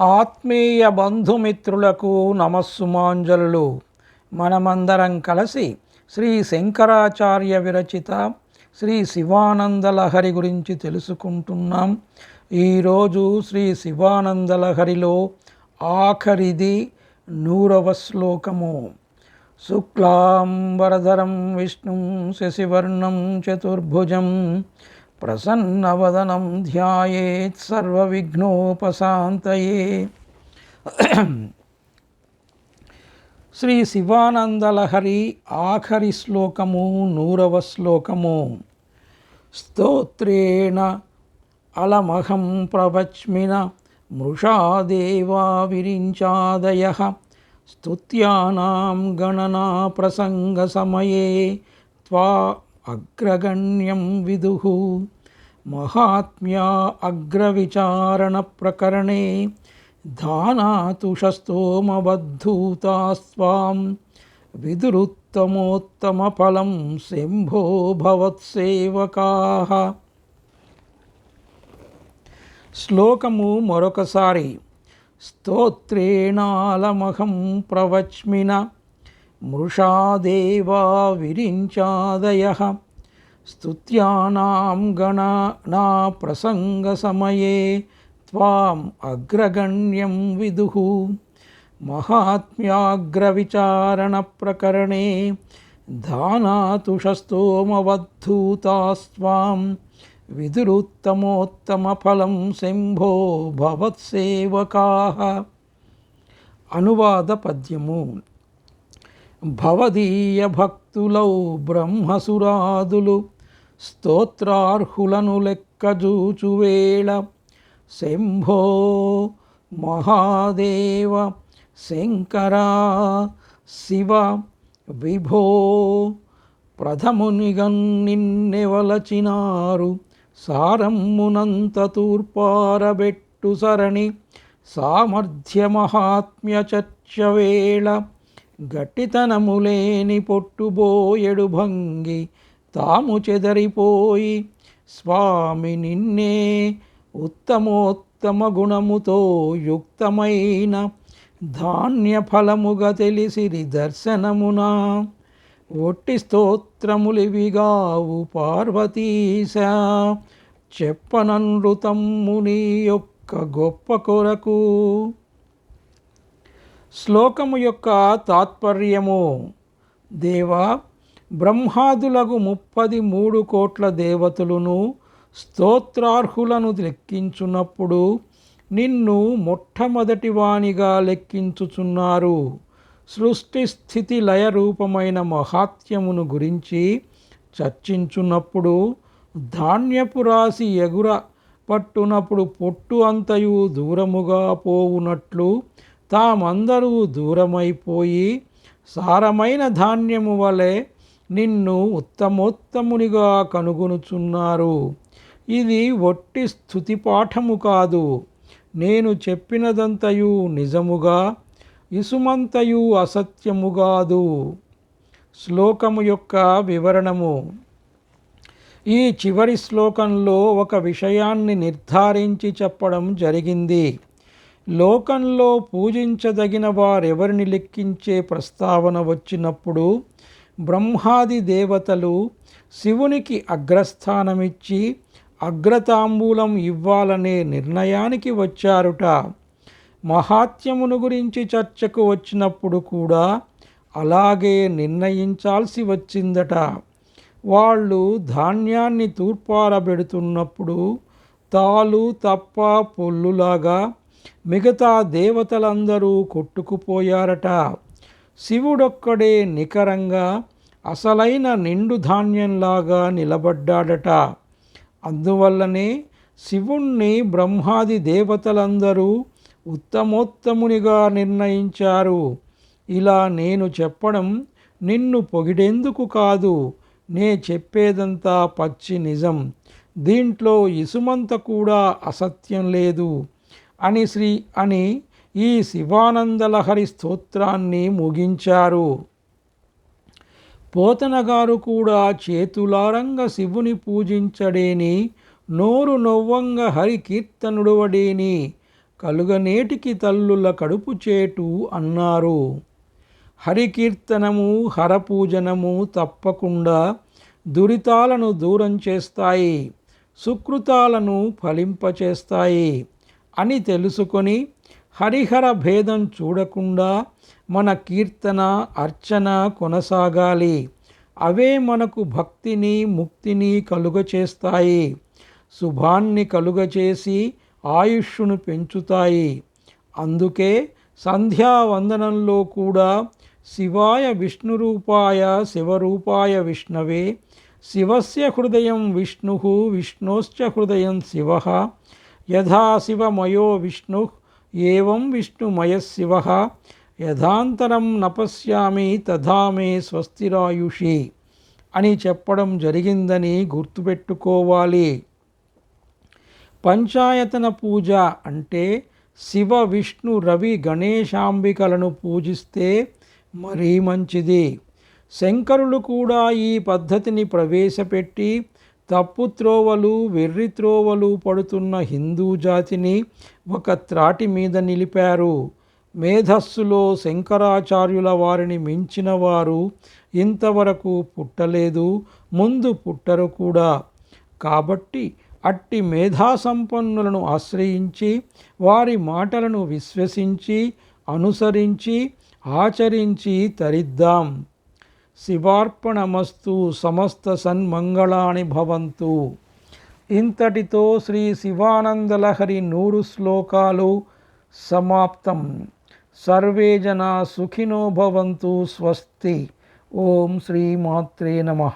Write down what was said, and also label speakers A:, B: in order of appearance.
A: ఆత్మీయ బంధుమిత్రులకు నమస్సుమాంజలు మనమందరం కలిసి శ్రీ శంకరాచార్య విరచిత శ్రీ శివానందలహరి గురించి తెలుసుకుంటున్నాం. ఈరోజు శ్రీ శివానందలహరిలో ఆఖరిది నూరవ శ్లోకము. శుక్లాంబరధరం విష్ణుం శశివర్ణం చతుర్భుజం ప్రసన్నవదనం ధ్యాయేత్ సర్వవిఘ్నోపశాంతయే శ్రీ శివానందలహరి ఆఖరి శ్లోకము నూరవ శ్లోకము స్తోత్రేణ అలమహం ప్రవచ్మిన మృషాదేవా విరించాదయ స్తుత్యానాం గణనా ప్రసంగ సమయే త్వా అగ్రగణ్యం విదుః మహాత్మ్యా అగ్రవిచారణప్రకరణే ధానాతుషస్తోమబద్ధూతాస్వాం విదురుత్తమోత్తమఫలం శంభో భవత్సేవకాః. శ్లోకము మరొకసారి స్తోత్రేణాలమహం ప్రవచ్మిన మృషాదేవా విరించాదయ. స్తుత్యానాం గణనా ప్రసంగసమయే త్వాం అగ్రగణ్యం విదుః మహాత్మ్యాగ్రవిచారణప్రకరణే ధానాతుషస్తోమవద్ధూతాస్వాం విదురుత్తమోత్తమఫలం శంభో భవత్సేవకాః అనువాద పద్యము భవదీయ భక్తులౌ బ్రహ్మసురాదులు స్తోత్రార్హులను లెక్కజూచువేళ శంభో మహాదేవ శంకరా శివ విభో ప్రథమునిగన్ నిన్నెవలచినారు సారమ్మునంత తూర్పారబెట్టు సరణి సామర్థ్య మహాత్మ్య చర్చ వేళ గట్టితనములేని పొట్టుబోయెడు భంగి తాము చెదరిపోయి స్వామి నిన్నే ఉత్తమోత్తమ గుణముతో యుక్తమైన ధాన్య ఫలముగా తెలిసిరి దర్శనమున. ఒట్టి స్తోత్రములివిగావు పార్వతీశ చెప్పననృతమ్ముని యొక్క గొప్ప కొరకు. శ్లోకము యొక్క తాత్పర్యము దేవా బ్రహ్మాదులకు ముప్పది మూడు కోట్ల దేవతలను స్తోత్రార్హులను లెక్కించున్నప్పుడు నిన్ను మొట్టమొదటివాణిగా లెక్కించుచున్నారు. సృష్టి స్థితి లయ రూపమైన మహాత్యమును గురించి చర్చించున్నప్పుడు ధాన్యపు రాశి ఎగుర పట్టునప్పుడు పొట్టు అంతయు దూరముగా పోవునట్లు తామందరూ దూరమైపోయి సారమైన ధాన్యము వలె నిన్ను ఉత్తమోత్తమునిగా కనుగొనుచున్నారు. ఇది ఒట్టి స్థుతి పాఠము కాదు. నేను చెప్పినదంతయు నిజముగా ఇసుమంతయు అసత్యముగాదు శ్లోకము యొక్క వివరణము. ఈ చివరి శ్లోకంలో ఒక విషయాన్ని నిర్ధారించి చెప్పడం జరిగింది. లోకంలో పూజించదగిన వారెవరిని లెక్కించే ప్రస్తావన వచ్చినప్పుడు బ్రహ్మాది దేవతలు శివునికి అగ్రస్థానమిచ్చి అగ్రతాంబూలం ఇవ్వాలనే నిర్ణయానికి వచ్చారుట. మహాత్యమును గురించి చర్చకు వచ్చినప్పుడు కూడా అలాగే నిర్ణయించాల్సి వచ్చిందట. వాళ్ళు ధాన్యాన్ని తూర్పారబెడుతున్నప్పుడు తాలు తప్ప పొల్లులాగా మిగతా దేవతలందరూ కొట్టుకుపోయారట. శివుడొక్కడే నికరంగా అసలైన నిండు ధాన్యంలాగా నిలబడ్డాడట. అందువల్లనే శివుణ్ణి బ్రహ్మాది దేవతలందరూ ఉత్తమోత్తమునిగా నిర్ణయించారు. ఇలా నేను చెప్పడం నిన్ను పొగిడేందుకు కాదు నే చెప్పేదంతా పచ్చి నిజం. దీంట్లో ఇసుమంత కూడా అసత్యం లేదు అని శ్రీ అని ఈ శివానందలహరి స్తోత్రాన్ని ముగించారు. పోతనగారు కూడా చేతులారంగ శివుని పూజించడేని నోరు నొవ్వంగ హరి కీర్తనుడువడేని కలుగనేటికి తల్లుల కడుపు చేటు అన్నారు. హరికీర్తనము హరపూజనము తప్పకుండా దురితాలను దూరం చేస్తాయి సుకృతాలను ఫలింపచేస్తాయి అని తెలుసుకొని హరిహర భేదం చూడకుండా మన కీర్తన అర్చన కొనసాగాలి. అవే మనకు భక్తిని ముక్తిని కలుగచేస్తాయి. శుభాన్ని కలుగచేసి ఆయుష్ను పెంచుతాయి. అందుకే సంధ్యావందనంలో కూడా శివాయ విష్ణురూపాయ శివరూపాయ విష్ణవే శివస్య హృదయం విష్ణు విష్ణోశ్చ హృదయం శివ యథా శివమయో విష్ణు ఏం విష్ణుమయశివ యథాంతరం నపశ్యామి తథా మే స్వస్తిరాయుషి అని చెప్పడం జరిగిందని గుర్తుపెట్టుకోవాలి. పంచాయతన పూజ అంటే శివ విష్ణు రవి గణేశాంబికలను పూజిస్తే మరీ మంచిది. శంకరులు కూడా ఈ పద్ధతిని ప్రవేశపెట్టి తప్పు త్రోవలు వెర్రి త్రోవలు పడుతున్న హిందూ జాతిని ఒక త్రాటి మీద నిలిపారు. మేధస్సులో శంకరాచార్యుల వారిని మించిన వారు ఇంతవరకు పుట్టలేదు ముందు పుట్టరు కూడా. కాబట్టి అట్టి మేధాసంపన్నులను ఆశ్రయించి వారి మాటలను విశ్వసించి అనుసరించి ఆచరించి తరిద్దాం. శివార్పణమస్తు సమస్త సన్మంగళాని భవంతు. ఇంతటితో శ్రీ శివానందలహరి నూరు శ్లోకాలు సమాప్తం. సర్వే జనా సుఖినో భవంతు స్వస్తి. ఓం శ్రీమాత్రే నమ.